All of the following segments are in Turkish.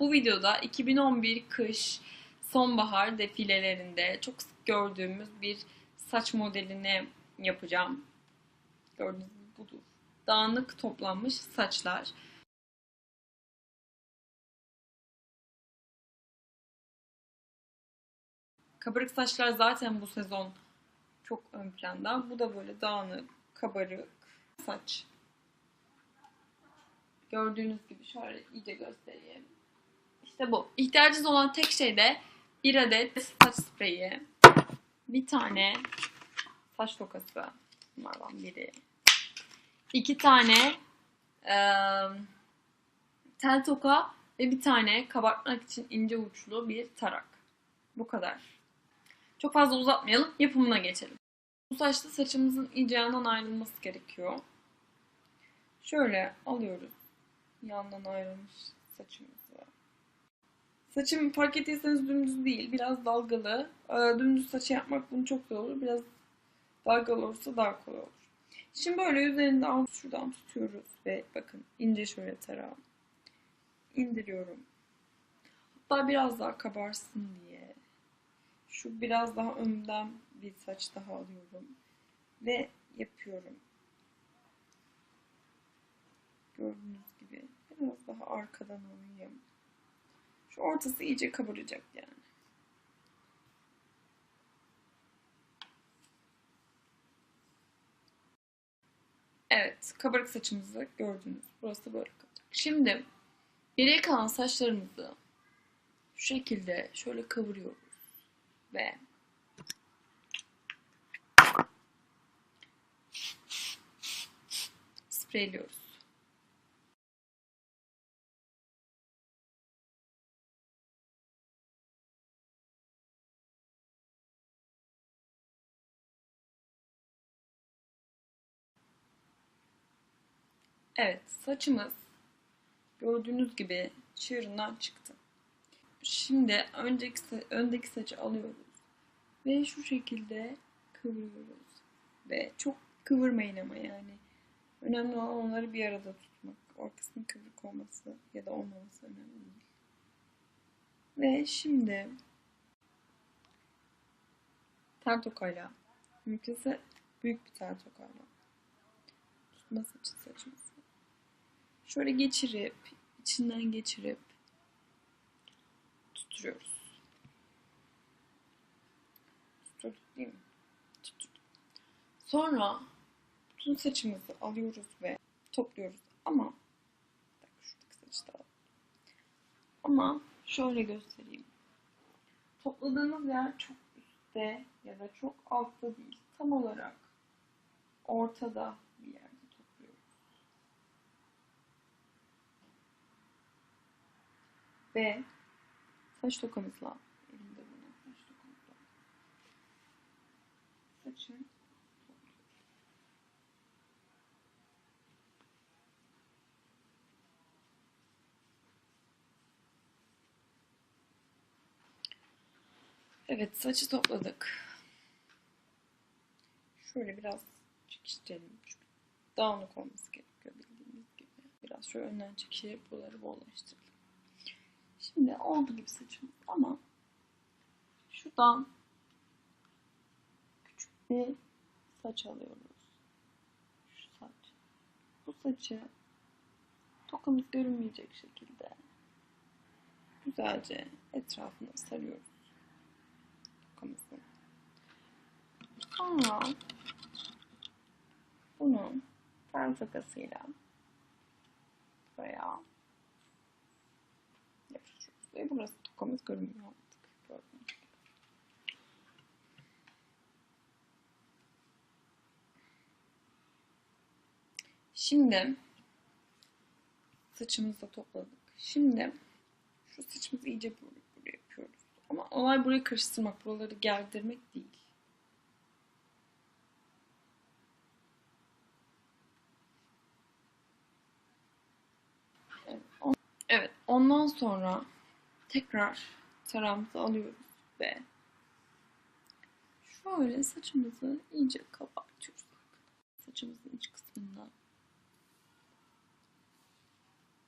videoda 2011 kış sonbahar defilelerinde çok sık gördüğümüz bir saç modelini yapacağım. Gördüğünüz gibi budur. Dağınık toplanmış saçlar. Kabarık saçlar zaten bu sezon çok ön planda. Bu da böyle dağınık, kabarık saç. Gördüğünüz gibi şöyle iyice göstereyim. İşte bu. İhtiyacınız olan tek şey de bir adet saç spreyi, bir tane saç tokası, bunlardan biri, iki tane eee, tel toka ve bir tane kabartmak için ince uçlu bir tarak. Bu kadar. Çok fazla uzatmayalım, yapımına geçelim. Bu saçta saçımızın iyice yandan ayrılması gerekiyor. Şöyle alıyoruz yandan ayrılmış saçımızı. Saçım fark ettiyseniz dümdüz değil, biraz dalgalı. Ee, Dümdüz saçı yapmak bunu çok zor olur. Biraz dalgalı olursa daha kolay olur. Şimdi böyle üzerinden şuradan tutuyoruz ve bakın ince şöyle tarağım. İndiriyorum. Hatta biraz daha kabarsın diye. Şu biraz daha önden bir saç daha alıyorum. Ve yapıyorum. Gördüğünüz gibi biraz daha arkadan alayım. Ortası iyice kabaracak yani. Evet, kabarık saçımızı gördünüz. Burası böyle kalacak. Şimdi geriye kalan saçlarımızı şu şekilde şöyle kıvırıyoruz ve spreyliyoruz. Evet, saçımız gördüğünüz gibi çığırından çıktı. Şimdi önceki öndeki saçı alıyoruz ve şu şekilde kıvırıyoruz. Ve çok kıvırmayın ama yani. Önemli olan onları bir arada tutmak. Ortasının kıvrık olması ya da olmaması önemli değil. Ve şimdi tel tokayla, mümkünse büyük bir tel tokayla tutması için saçımızı. Şöyle geçirip, içinden geçirip tutturuyoruz. Tutturduk değil mi? Tutturduk. Sonra bütün saçımızı alıyoruz ve topluyoruz. Ama bir dakika şuradaki saçı da alalım. Ama şöyle göstereyim. Topladığınız yer çok üstte ya da çok altta değil. Tam olarak ortada bir yerde topluyoruz. Ve saç tokamızla elimde bulunan saç tokamızla saçı topluyoruz. Evet saçı topladık. Şöyle biraz çekiştirelim. Çünkü dağınık olması gerekiyor bildiğiniz gibi. Biraz şöyle önden çekiştirip buraları bollaştıralım. Şimdi oldu gibi saçımız ama şuradan küçük bir saç alıyoruz. Şu saç. Bu saçı tokamız görünmeyecek şekilde güzelce etrafına sarıyoruz tokamızın. Sonra bunu tel takasıyla yapıştırıyoruz. Ve burası tokamız görünmüyor artık. Gibi. Şimdi saçımızı da topladık. Şimdi şu saçımızı iyice böyle, böyle yapıyoruz. Ama olay burayı karıştırmak, buraları gerdirmek değil. Evet, ondan sonra tekrar tarağımızı alıyoruz ve şöyle saçımızı iyice kabartıyoruz. Saçımızın iç kısmından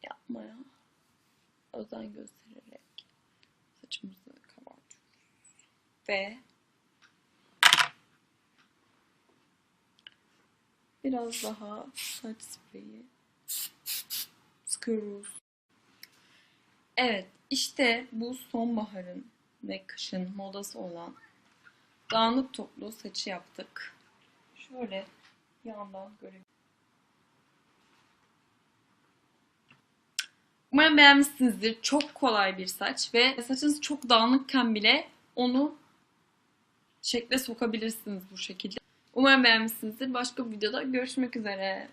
yapmaya özen göstererek saçımızı kabartıyoruz. Ve biraz daha saç spreyi sıkıyoruz. Evet, işte bu sonbaharın ve kışın modası olan dağınık toplu saçı yaptık. Şöyle yandan görebilirsiniz. Umarım beğenmişsinizdir. Çok kolay bir saç ve saçınız çok dağınıkken bile onu şekle sokabilirsiniz bu şekilde. Umarım beğenmişsinizdir. Başka bir videoda görüşmek üzere.